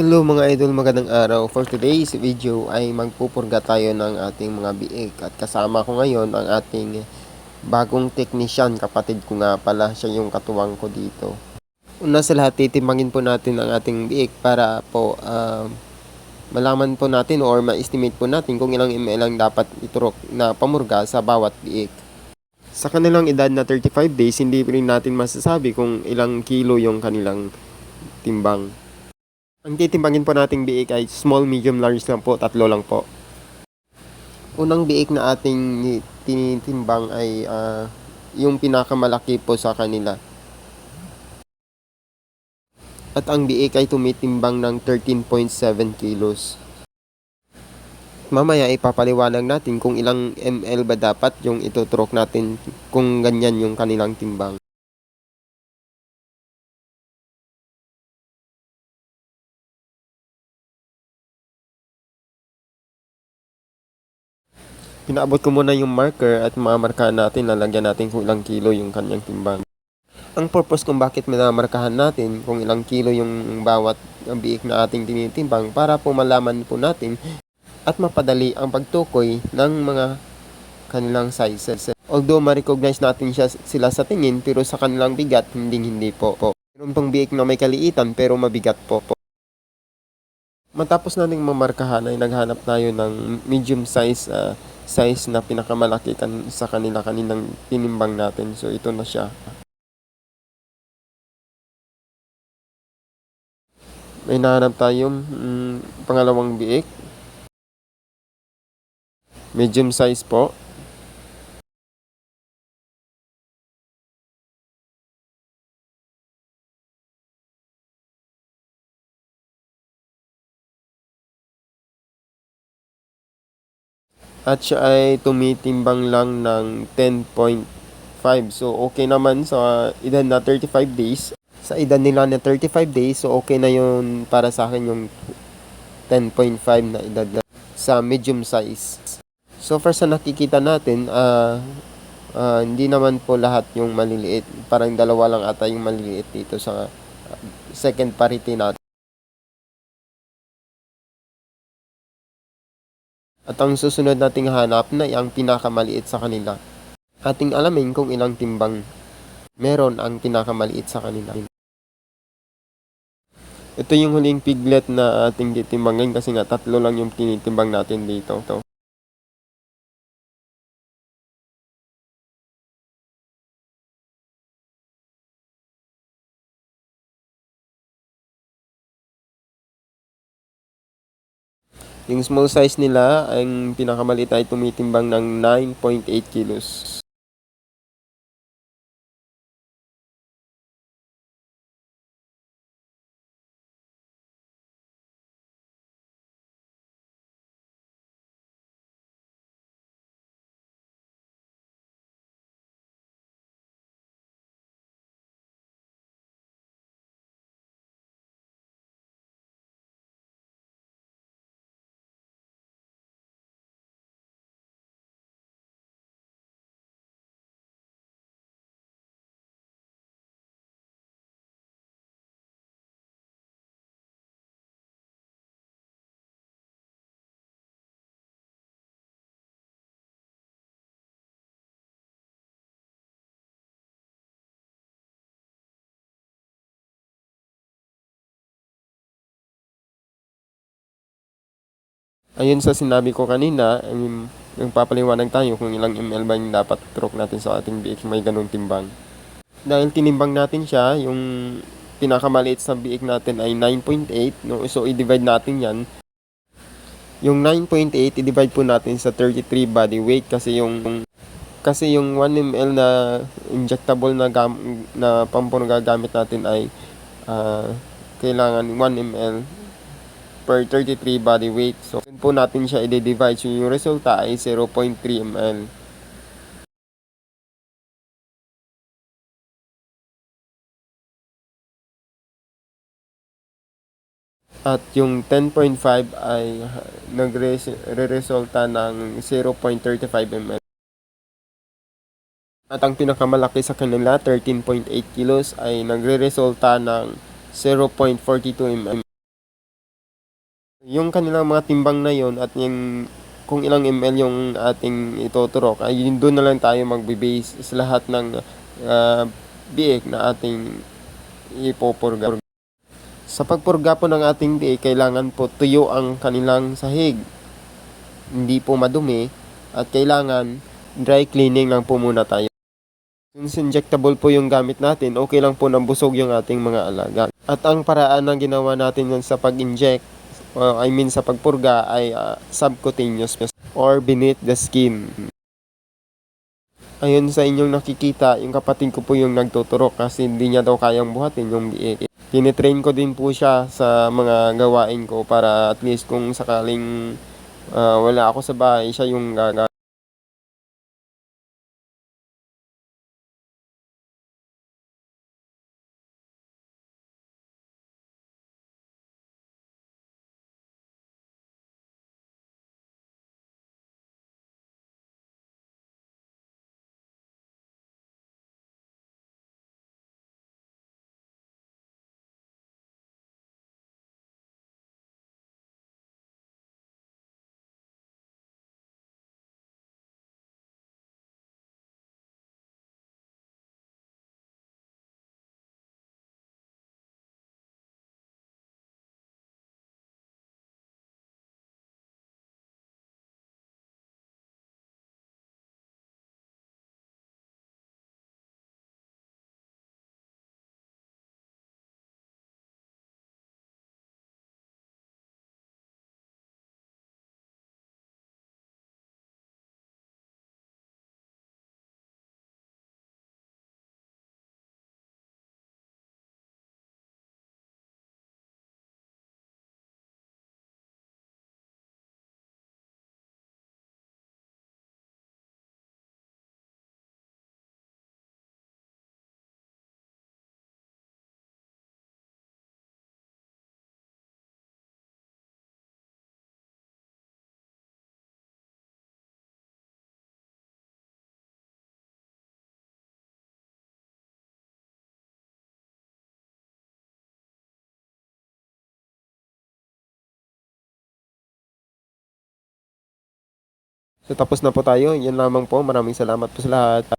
Hello mga idol, magandang araw. For today's video ay magpupurga tayo ng ating mga biik at kasama ko ngayon ang ating bagong technician, kapatid ko nga pala, siya yung katuwang ko dito. Una sa lahat, titimbangin po natin ang ating biik para po ah, malaman po natin or ma-estimate po natin kung ilang ml ang dapat iturok na pamurga sa bawat biik. Sa kanilang edad na 35 days, hindi rin natin masasabi kung ilang kilo yung kanilang timbang. Ang titimbangin po nating biik ay small, medium, large lang po, tatlo lang po. Unang biik na ating tinitimbang ay ah, yung pinakamalaki po sa kanila. At ang biik ay tumitimbang ng 13.7 kilos. Mamaya ipapaliwanag natin kung ilang ml ba dapat yung ituturok natin kung ganyan yung kanilang timbang. Pinaabot ko muna yung marker at mamarkahan natin, lalagyan natin kung ilang kilo yung kanyang timbang. Ang purpose kung bakit minamarkahan natin kung ilang kilo yung bawat biik na ating tinitimbang para po malaman po natin at mapadali ang pagtukoy ng mga kanilang sizes. Although ma-recognize natin siya, sila sa tingin pero sa kanilang bigat hindi hindi po. po. Meron pang biik na may kaliitan pero mabigat po po. Matapos nating mamarkahan ay naghanap tayo ng medium size ah, size na pinakamalaki kan sa kanila kaninang tinimbang natin. So ito na siya. May nahanap tayong mm, pangalawang biik. Medium size po. At siya ay tumitimbang lang ng 10.5. So, okay naman sa edad na 35 days. Sa edad nila na 35 days, so okay na yun para sa akin yung 10.5 na edad na sa medium size. So far sa nakikita natin, ah ah, hindi naman po lahat yung maliliit. Parang dalawa lang ata yung maliliit dito sa ah, second parity natin. At ang susunod nating hanap na ang pinakamaliit sa kanila. Ating alamin kung ilang timbang meron ang pinakamaliit sa kanila. Ito yung huling piglet na ating titimbangin kasi nga tatlo lang yung tinitimbang natin dito. Yung small size nila, ang pinakamaliit ay tumitimbang ng 9.8 kilos. Ayun sa sinabi ko kanina, um, nagpapaliwanag tayo kung ilang ml ba yung dapat truck natin sa ating biik may ganung timbang. Dahil tinimbang natin siya, yung pinakamaliit sa biik natin ay 9.8, no? so i-divide natin yan. Yung 9.8, i-divide po natin sa 33 body weight kasi yung kasi yung 1 ml na injectable na gam, na pampuno gagamit natin ay ah, kailangan 1 ml per 33 body weight. So, yun po natin siya i-divide. So, yung resulta ay 0.3 ml. At yung 10.5 ay nagre-resulta ng 0.35 ml. At ang pinakamalaki sa kanila, 13.8 kilos, ay nagre-resulta ng 0.42 ml. Yung kanilang mga timbang na yon at yung kung ilang ml yung ating ituturok ay yun doon na lang tayo magbe-base sa lahat ng ah, biik na ating ipopurga. Sa pagpurga po ng ating biik, kailangan po tuyo ang kanilang sahig. Hindi po madumi at kailangan dry cleaning lang po muna tayo. Since injectable po yung gamit natin, okay lang po nang busog yung ating mga alaga. At ang paraan na ginawa natin sa pag-inject, uh, I mean sa pagpurga, ay uh, subcutaneous or beneath the skin. Ayun sa inyong nakikita, yung kapatid ko po yung nagtuturok kasi hindi niya daw kayang buhatin yung biik. Tinitrain ko din po siya sa mga gawain ko para at least kung sakaling uh, wala ako sa bahay, siya yung gaga. So tapos na po tayo. Yan lamang po. Maraming salamat po sa lahat.